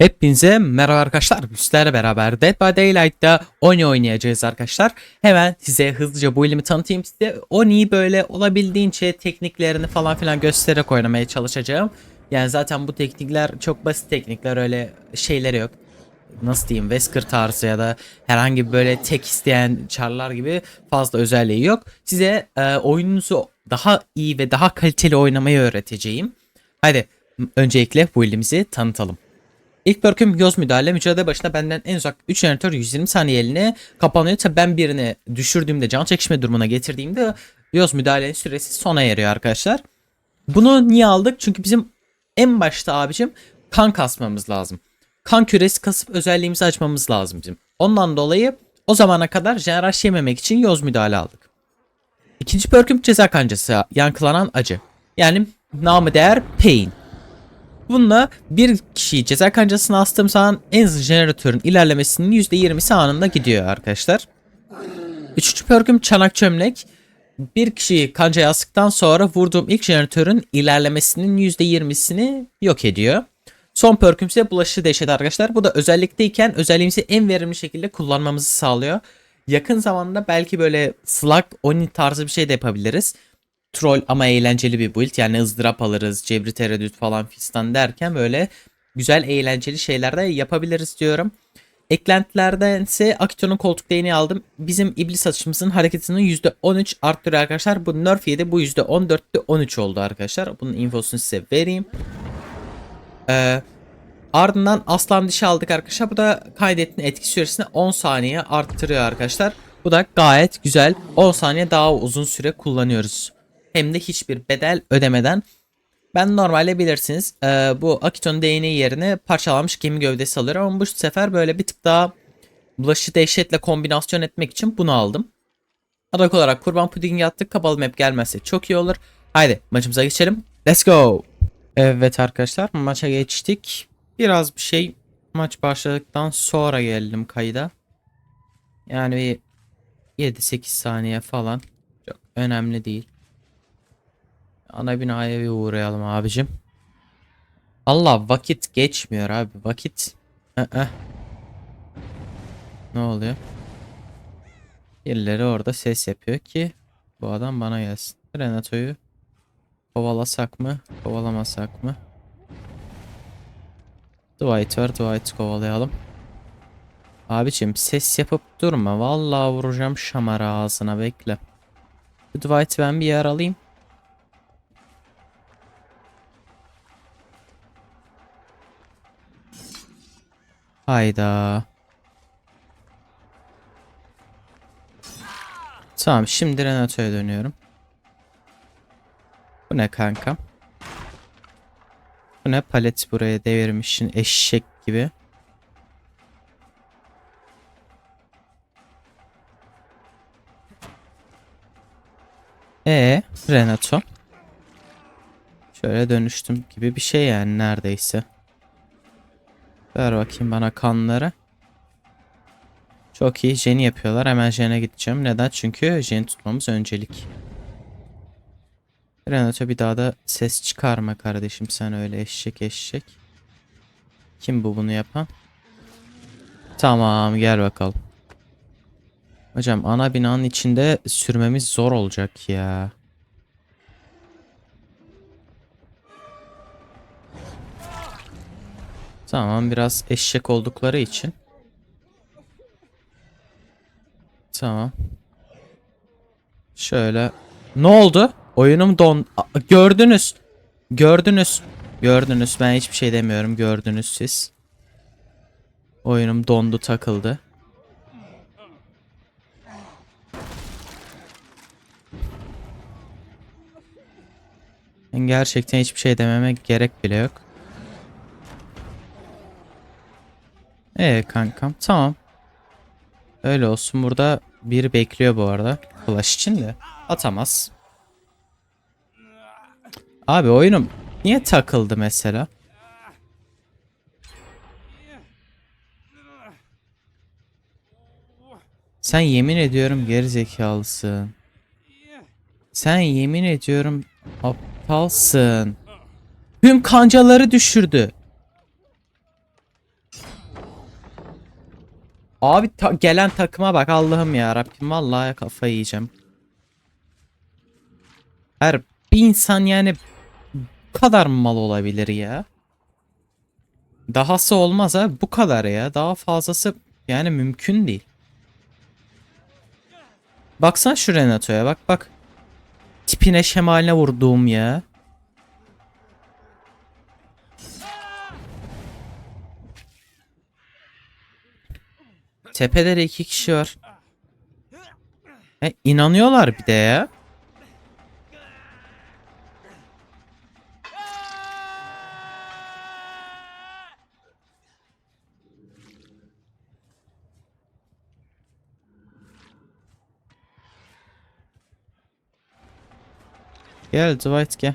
Hepinize merhaba arkadaşlar. Sizlerle beraber Dead by Daylight'ta Oni oynayacağız arkadaşlar. Hemen size hızlıca bu ilimi tanıtayım. Size Oni'yi böyle olabildiğince tekniklerini falan filan göstererek oynamaya çalışacağım. Yani zaten bu teknikler çok basit teknikler öyle şeyleri yok. Nasıl diyeyim Wesker tarzı ya da herhangi böyle tek isteyen çarlar gibi fazla özelliği yok. Size e, oyununuzu daha iyi ve daha kaliteli oynamayı öğreteceğim. Hadi öncelikle bu ilimizi tanıtalım. İlk perküm yoz müdahale. Mücadele başına benden en uzak 3 jeneratör 120 saniye eline kapanıyor. Tabi ben birini düşürdüğümde can çekişme durumuna getirdiğimde yoz müdahalenin süresi sona eriyor arkadaşlar. Bunu niye aldık? Çünkü bizim en başta abicim kan kasmamız lazım. Kan küresi kasıp özelliğimizi açmamız lazım bizim. Ondan dolayı o zamana kadar jeneraj yememek için yoz müdahale aldık. İkinci perküm ceza kancası. Yankılanan acı. Yani namı değer pain. Bununla bir kişiyi ceza kancasına astığım zaman en hızlı jeneratörün ilerlemesinin %20'si anında gidiyor arkadaşlar. Üçüncü perküm çanak çömlek. Bir kişiyi kancaya astıktan sonra vurduğum ilk jeneratörün ilerlemesinin %20'sini yok ediyor. Son perküm ise bulaşıcı dehşet arkadaşlar. Bu da özellikteyken özelliğimizi en verimli şekilde kullanmamızı sağlıyor. Yakın zamanda belki böyle slug oni tarzı bir şey de yapabiliriz troll ama eğlenceli bir build. Yani ızdırap alırız, cebri tereddüt falan fistan derken böyle güzel eğlenceli şeyler de yapabiliriz diyorum. Eklentilerden ise Akito'nun koltuk değneği aldım. Bizim iblis açımızın hareketini %13 arttırıyor arkadaşlar. Bu nerf yedi. Bu %14'te 13 oldu arkadaşlar. Bunun infosunu size vereyim. Ee, ardından aslan dişi aldık arkadaşlar. Bu da kaydettiğin etki süresini 10 saniye arttırıyor arkadaşlar. Bu da gayet güzel. 10 saniye daha uzun süre kullanıyoruz hem de hiçbir bedel ödemeden. Ben normalde bilirsiniz e, bu Akiton değneği yerine parçalanmış gemi gövdesi alıyorum ama bu sefer böyle bir tık daha bulaşıcı dehşetle kombinasyon etmek için bunu aldım. Adak olarak kurban pudingi attık. Kapalı map gelmezse çok iyi olur. Haydi maçımıza geçelim. Let's go. Evet arkadaşlar maça geçtik. Biraz bir şey maç başladıktan sonra geldim kayda. Yani bir 7-8 saniye falan. Çok önemli değil. Ana binaya bir uğrayalım abicim. Allah vakit geçmiyor abi. Vakit. Ne oluyor? Birileri orada ses yapıyor ki bu adam bana gelsin. Renato'yu kovalasak mı? Kovalamasak mı? Dwight var. Dwight kovalayalım. Abicim ses yapıp durma. Vallahi vuracağım şamara ağzına bekle. Bu Dwight'ı ben bir yer alayım. Hayda. Tamam şimdi Renato'ya dönüyorum. Bu ne kanka? Bu ne palet buraya devirmişsin eşek gibi. E Renato. Şöyle dönüştüm gibi bir şey yani neredeyse. Ver bakayım bana kanları. Çok iyi. Jen'i yapıyorlar. Hemen Jen'e gideceğim. Neden? Çünkü Jen'i tutmamız öncelik. Renato bir daha da ses çıkarma kardeşim sen öyle eşek eşek. Kim bu bunu yapan? Tamam gel bakalım. Hocam ana binanın içinde sürmemiz zor olacak ya. Tamam biraz eşek oldukları için. Tamam. Şöyle. Ne oldu? Oyunum don... Gördünüz. Gördünüz. Gördünüz. Ben hiçbir şey demiyorum. Gördünüz siz. Oyunum dondu takıldı. Gerçekten hiçbir şey dememe gerek bile yok. Ee kankam tamam. Öyle olsun burada biri bekliyor bu arada. Flash için de atamaz. Abi oyunum niye takıldı mesela? Sen yemin ediyorum gerizekalısın. Sen yemin ediyorum aptalsın. Tüm kancaları düşürdü. Abi ta- gelen takıma bak Allah'ım ya Rabbim vallahi kafayı yiyeceğim. Her bir insan yani bu kadar mal olabilir ya? Dahası olmaz ha bu kadar ya. Daha fazlası yani mümkün değil. Baksana şu Renato'ya bak bak. Tipine şemaline vurduğum ya. Tepede de iki kişi var. E, inanıyorlar bir de ya. Gel Dwight gel.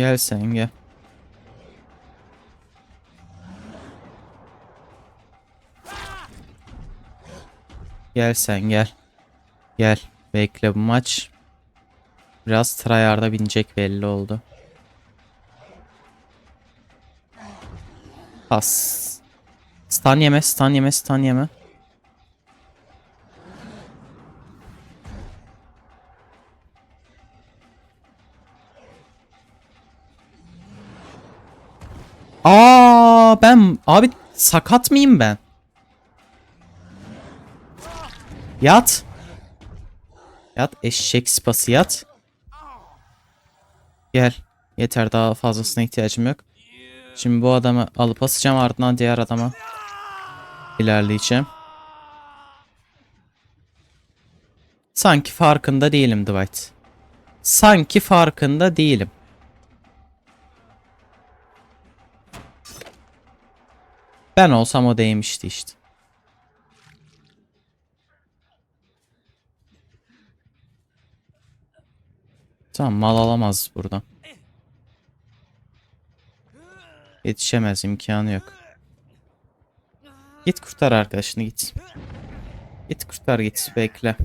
Gel sen gel. Gel sen gel. Gel. Bekle bu maç. Biraz tryhard'a binecek belli oldu. Pas. Stun yeme, stun yeme, stun yeme. Ben abi sakat mıyım ben? Yat. Yat eşek sıpası yat. Gel. Yeter daha fazlasına ihtiyacım yok. Şimdi bu adamı alıp asacağım ardından diğer adama ilerleyeceğim. Sanki farkında değilim Dwight. Sanki farkında değilim. Ben olsam o değmişti işte. Tamam mal alamaz buradan. Yetişemez imkanı yok. Git kurtar arkadaşını git. Git kurtar git bekle.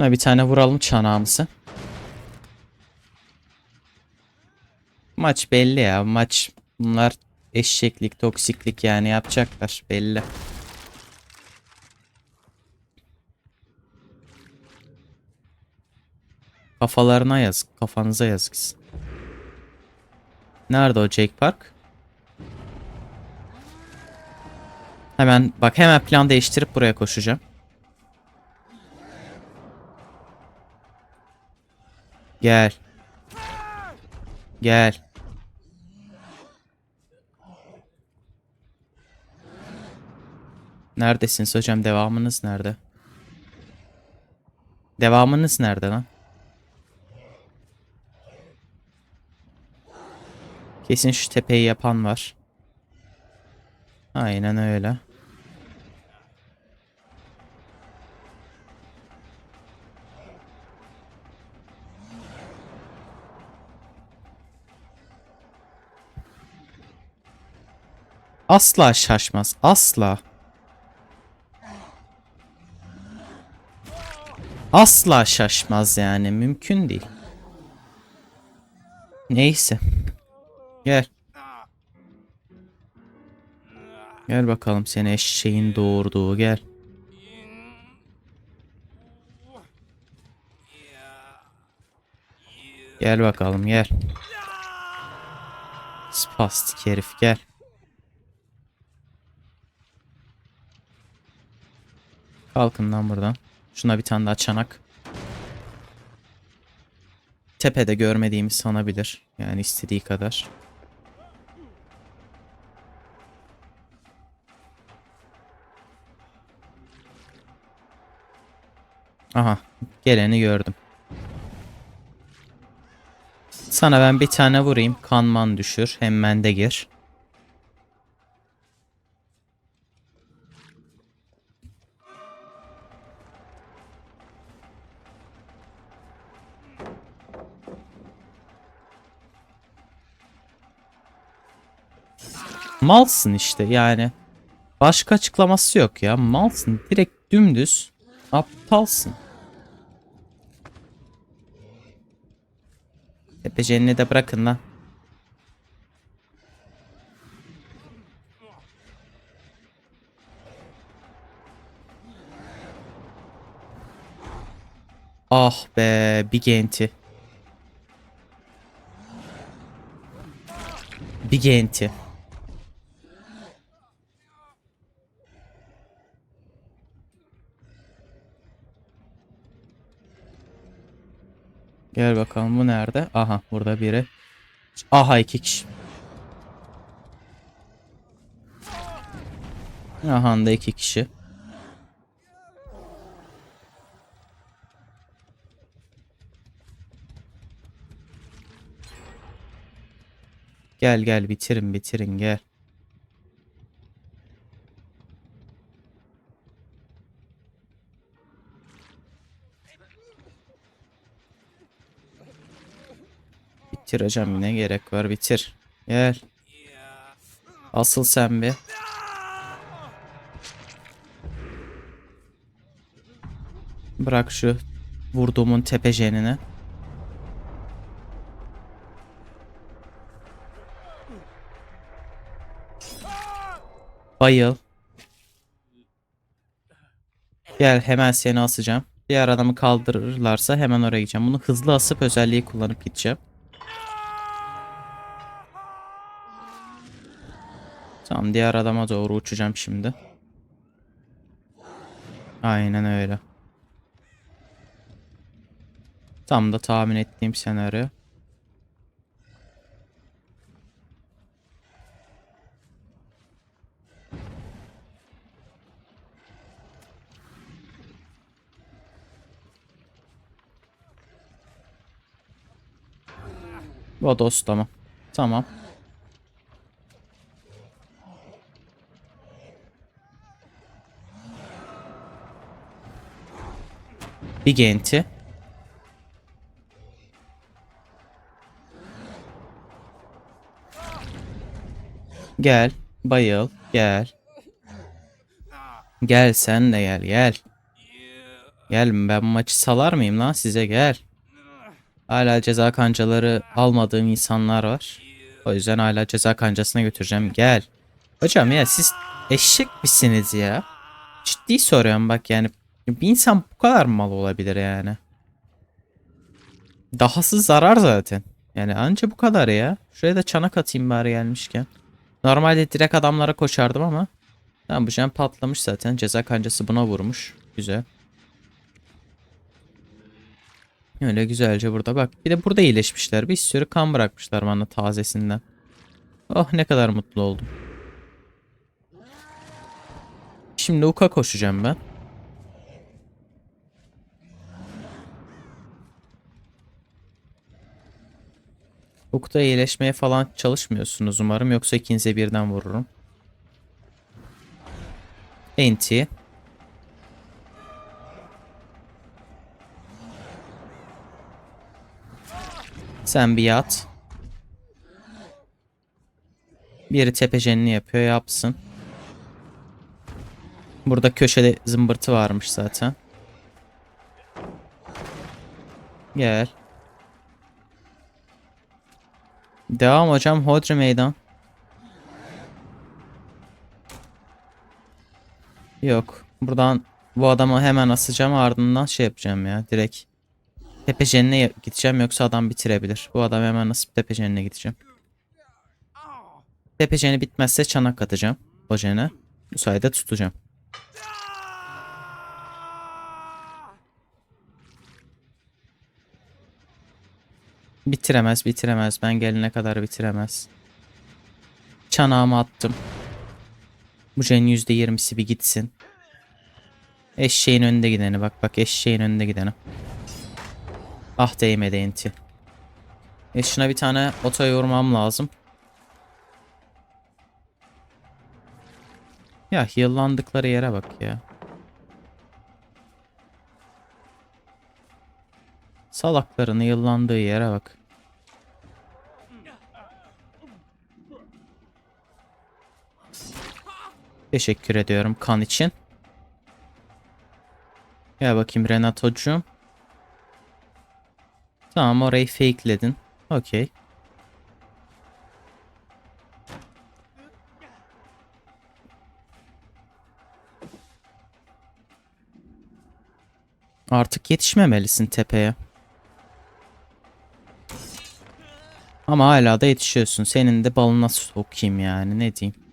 Şuna bir tane vuralım çanağımızı. Maç belli ya. Maç bunlar eşeklik, toksiklik yani yapacaklar belli. Kafalarına yazık. Kafanıza yazık. Nerede o Jake Park? Hemen bak hemen plan değiştirip buraya koşacağım. Gel. Gel. Neredesiniz hocam? Devamınız nerede? Devamınız nerede lan? Kesin şu tepeyi yapan var. Aynen öyle. Asla şaşmaz. Asla. Asla şaşmaz yani. Mümkün değil. Neyse. Gel. Gel bakalım seni eşeğin doğurduğu gel. Gel bakalım gel. Spastik herif gel. Kalkın lan buradan. Şuna bir tane daha çanak. Tepede görmediğimiz sanabilir. Yani istediği kadar. Aha. Geleni gördüm. Sana ben bir tane vurayım. Kanman düşür. Hemen de gir. Malsın işte yani. Başka açıklaması yok ya. Malsın. Direkt dümdüz. Aptalsın. Tepeceğini de bırakın lan. Ah be bir genti. Bir genti. Gel bakalım bu nerede? Aha burada biri. Aha iki kişi. Aha da iki kişi. Gel gel bitirin bitirin gel. Bitireceğim yine gerek var bitir. Gel. Asıl sen bir. Bırak şu vurduğumun tepejenini. Bayıl. Gel hemen seni asacağım. Diğer adamı kaldırırlarsa hemen oraya gideceğim. Bunu hızlı asıp özelliği kullanıp gideceğim. Tamam diğer adama doğru uçacağım şimdi. Aynen öyle. Tam da tahmin ettiğim senaryo. Bodoslama. Tamam. Bir genti. Gel. Bayıl. Gel. Gel sen de gel gel. Gel ben maçı salar mıyım lan size gel. Hala ceza kancaları almadığım insanlar var. O yüzden hala ceza kancasına götüreceğim. Gel. Hocam ya siz eşek misiniz ya? Ciddi soruyorum bak yani. Bir insan bu kadar mal olabilir yani? Dahası zarar zaten. Yani anca bu kadar ya. Şuraya da çanak atayım bari gelmişken. Normalde direkt adamlara koşardım ama. Tamam bu can patlamış zaten. Ceza kancası buna vurmuş. Güzel. Öyle güzelce burada bak. Bir de burada iyileşmişler. Bir sürü kan bırakmışlar bana tazesinden. Oh ne kadar mutlu oldum. Şimdi Uka koşacağım ben. Uk'ta iyileşmeye falan çalışmıyorsunuz umarım. Yoksa ikinize birden vururum. Enti. Sen bir yat. Biri tepecenini yapıyor yapsın. Burada köşede zımbırtı varmış zaten. Gel. Devam hocam Hodri meydan. Yok. Buradan bu adamı hemen asacağım ardından şey yapacağım ya direkt. Tepecenine gideceğim yoksa adam bitirebilir. Bu adam hemen asıp tepecenine gideceğim. Tepeceni bitmezse çanak atacağım. Hocene. Bu sayede tutacağım. Bitiremez bitiremez. Ben gelene kadar bitiremez. Çanağımı attım. Bu jenin %20'si bir gitsin. Eşeğin önünde gideni bak bak eşeğin önünde gideni. Ah değmedi enti. E şuna bir tane otoya vurmam lazım. Ya heal'landıkları yere bak ya. Salakların yıllandığı yere bak. Teşekkür ediyorum kan için. Gel bakayım Renato'cuğum. Tamam orayı fakeledin. Okey. Artık yetişmemelisin tepeye. Ama hala da yetişiyorsun. Senin de balına sokayım yani ne diyeyim.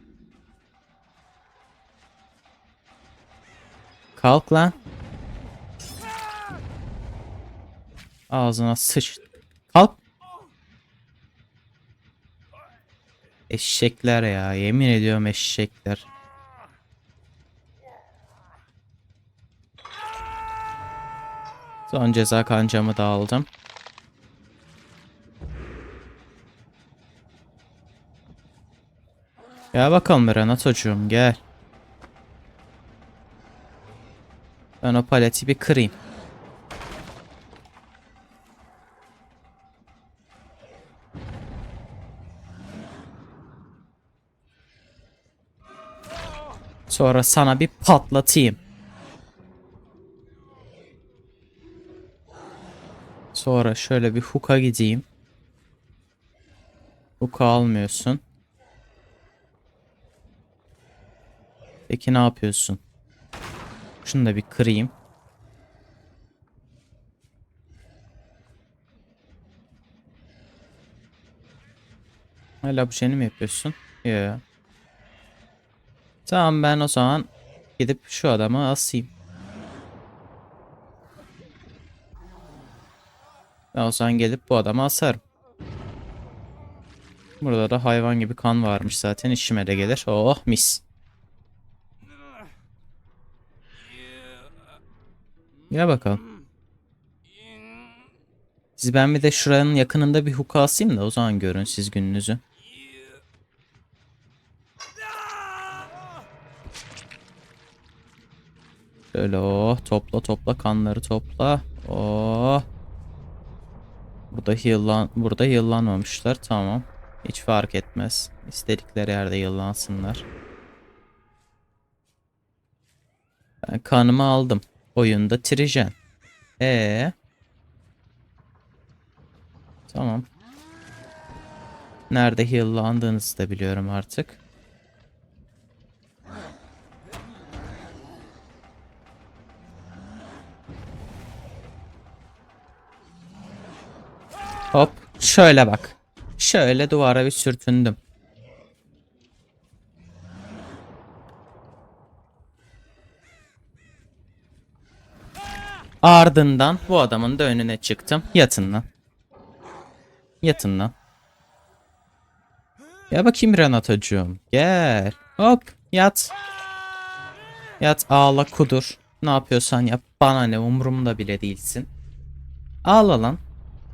Kalk lan. Ağzına sıç. Kalk. Eşekler ya. Yemin ediyorum eşekler. Son ceza kancamı da aldım. Gel bakalım Renato'cuğum gel. Ben o paleti bir kırayım. Sonra sana bir patlatayım. Sonra şöyle bir hook'a gideyim. Hook'u almıyorsun. Peki ne yapıyorsun? Şunu da bir kırayım. Hala bu şeyini mi yapıyorsun? Ya. Tamam ben o zaman gidip şu adamı asayım. Ben o zaman gelip bu adamı asarım. Burada da hayvan gibi kan varmış zaten işime de gelir. Oh mis. Gel bakalım. Siz ben bir de şuranın yakınında bir hook asayım da o zaman görün siz gününüzü. Şöyle oh topla topla kanları topla. Oh. Burada heal'lan burada heal'lanmamışlar tamam. Hiç fark etmez. İstedikleri yerde heal'lansınlar. Ben kanımı aldım. Oyunda Trijen. Ee. Tamam. Nerede heal'landığınızı da biliyorum artık. Hop. Şöyle bak. Şöyle duvara bir sürtündüm. Ardından bu adamın da önüne çıktım. Yatın lan. Yatın lan. Gel bakayım Renato'cuğum. Gel. Hop. Yat. Yat ağla kudur. Ne yapıyorsan yap. Bana ne umurumda bile değilsin. Ağla lan.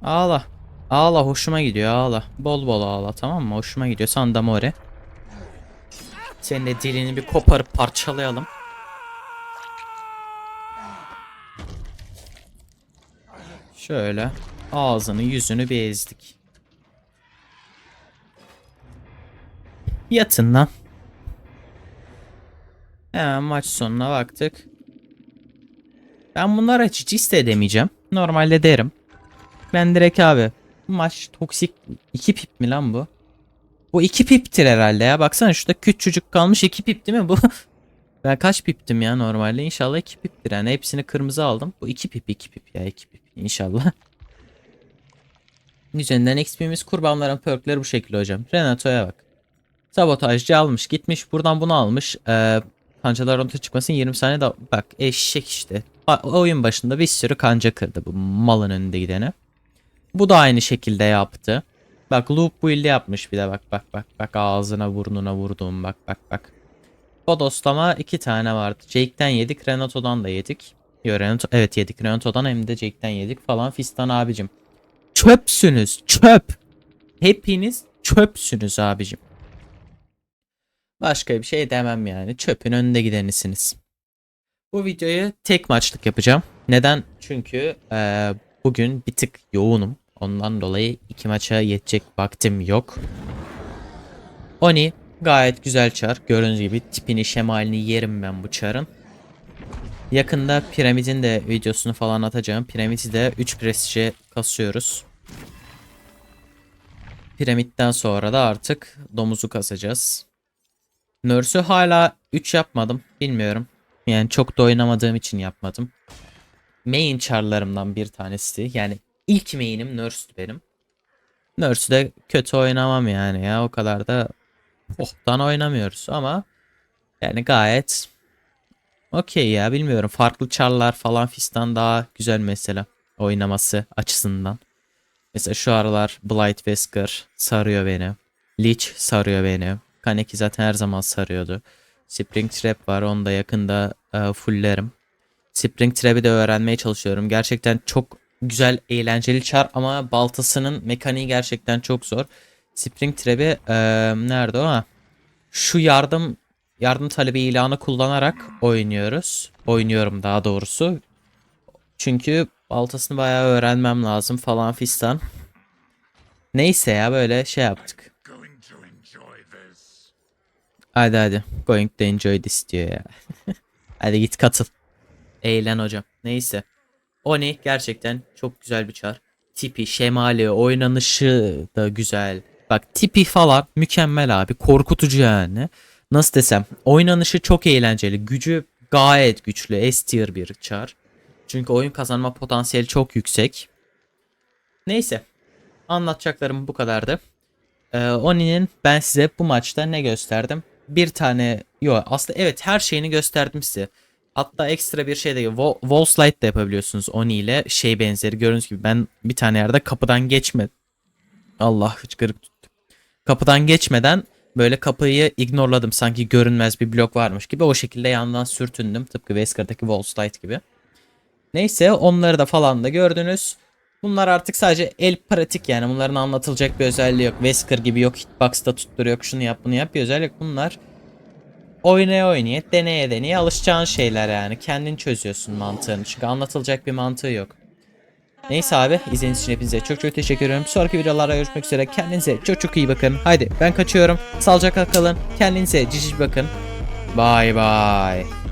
Ağla. Ağla hoşuma gidiyor ağla. Bol bol ağla tamam mı? Hoşuma gidiyor. Sandamore. Senin de dilini bir koparıp parçalayalım. Şöyle ağzını yüzünü bir ezdik. Yatın lan. Hemen maç sonuna baktık. Ben bunlara hiç hissedemeyeceğim. Normalde derim. Ben direkt abi. Maç toksik. 2 pip mi lan bu? Bu 2 piptir herhalde ya. Baksana şurada küçücük kalmış 2 pip değil mi bu? ben kaç piptim ya normalde? İnşallah 2 piptir. Yani hepsini kırmızı aldım. Bu 2 pip 2 pip ya 2 pip. İnşallah. Üzerinden XP'miz kurbanların perkleri bu şekilde hocam. Renato'ya bak. Sabotajcı almış gitmiş buradan bunu almış. Ee, kancalar ortaya çıkmasın 20 saniye da bak eşek işte. A- oyun başında bir sürü kanca kırdı bu malın önünde gidene. Bu da aynı şekilde yaptı. Bak loop build yapmış bir de bak bak bak bak ağzına burnuna vurduğum bak bak bak. Bodoslama iki tane vardı. Jake'den yedik Renato'dan da yedik. Yo Renato evet yedik Renato'dan hem de Jake'den yedik falan fistan abicim. Çöpsünüz çöp. Hepiniz çöpsünüz abicim. Başka bir şey demem yani. Çöpün önünde gidenisiniz. Bu videoyu tek maçlık yapacağım. Neden? Çünkü eee, bugün bir tık yoğunum. Ondan dolayı iki maça yetecek vaktim yok. Oni Gayet güzel çar. Gördüğünüz gibi tipini şemalini yerim ben bu çarın. Yakında piramidin de videosunu falan atacağım. Piramidi de 3 prestije kasıyoruz. Piramitten sonra da artık domuzu kasacağız. Nurse'ü hala 3 yapmadım. Bilmiyorum. Yani çok da oynamadığım için yapmadım. Main charlarımdan bir tanesi. Yani ilk main'im Nurse'dü benim. Nurse'ü de kötü oynamam yani ya. O kadar da ohtan oynamıyoruz ama yani gayet okey ya bilmiyorum. Farklı charlar falan fistan daha güzel mesela oynaması açısından. Mesela şu aralar Blight Wesker sarıyor beni. Leech sarıyor beni. Kaneki zaten her zaman sarıyordu. Spring Trap var onu da yakında e, fulllerim. Spring Trap'i de öğrenmeye çalışıyorum. Gerçekten çok güzel, eğlenceli çar ama baltasının mekaniği gerçekten çok zor. Spring Trap'i e, nerede o? Ha. Şu yardım yardım talebi ilanı kullanarak oynuyoruz. Oynuyorum daha doğrusu. Çünkü baltasını bayağı öğrenmem lazım falan fistan. Neyse ya böyle şey yaptık. Hadi hadi. Going to enjoy this diyor ya. hadi git katıl. Eğlen hocam. Neyse. Oni gerçekten çok güzel bir çar. Tipi, şemali, oynanışı da güzel. Bak tipi falan mükemmel abi. Korkutucu yani. Nasıl desem. Oynanışı çok eğlenceli. Gücü gayet güçlü. S tier bir çar. Çünkü oyun kazanma potansiyeli çok yüksek. Neyse. Anlatacaklarım bu kadardı. Ee, Oni'nin ben size bu maçta ne gösterdim? Bir tane yok aslında evet her şeyini gösterdim size. Hatta ekstra bir şey de wall, slide de yapabiliyorsunuz Oni ile şey benzeri. Gördüğünüz gibi ben bir tane yerde kapıdan geçme. Allah hıçkırık. Kapıdan geçmeden böyle kapıyı ignorladım. Sanki görünmez bir blok varmış gibi. O şekilde yandan sürtündüm. Tıpkı Wesker'daki wall slide gibi. Neyse onları da falan da gördünüz. Bunlar artık sadece el pratik yani bunların anlatılacak bir özelliği yok. Wesker gibi yok hitbox'ta tuttur yok şunu yap bunu yap bir özellik. Bunlar oynaya oynaya deneye deneye alışacağın şeyler yani. Kendin çözüyorsun mantığını çünkü anlatılacak bir mantığı yok. Neyse abi izlediğiniz için hepinize çok çok teşekkür ederim. Sonraki videolarda görüşmek üzere. Kendinize çok çok iyi bakın. Haydi ben kaçıyorum. Sağlıcakla kalın. Kendinize cici bakın. Bye bye.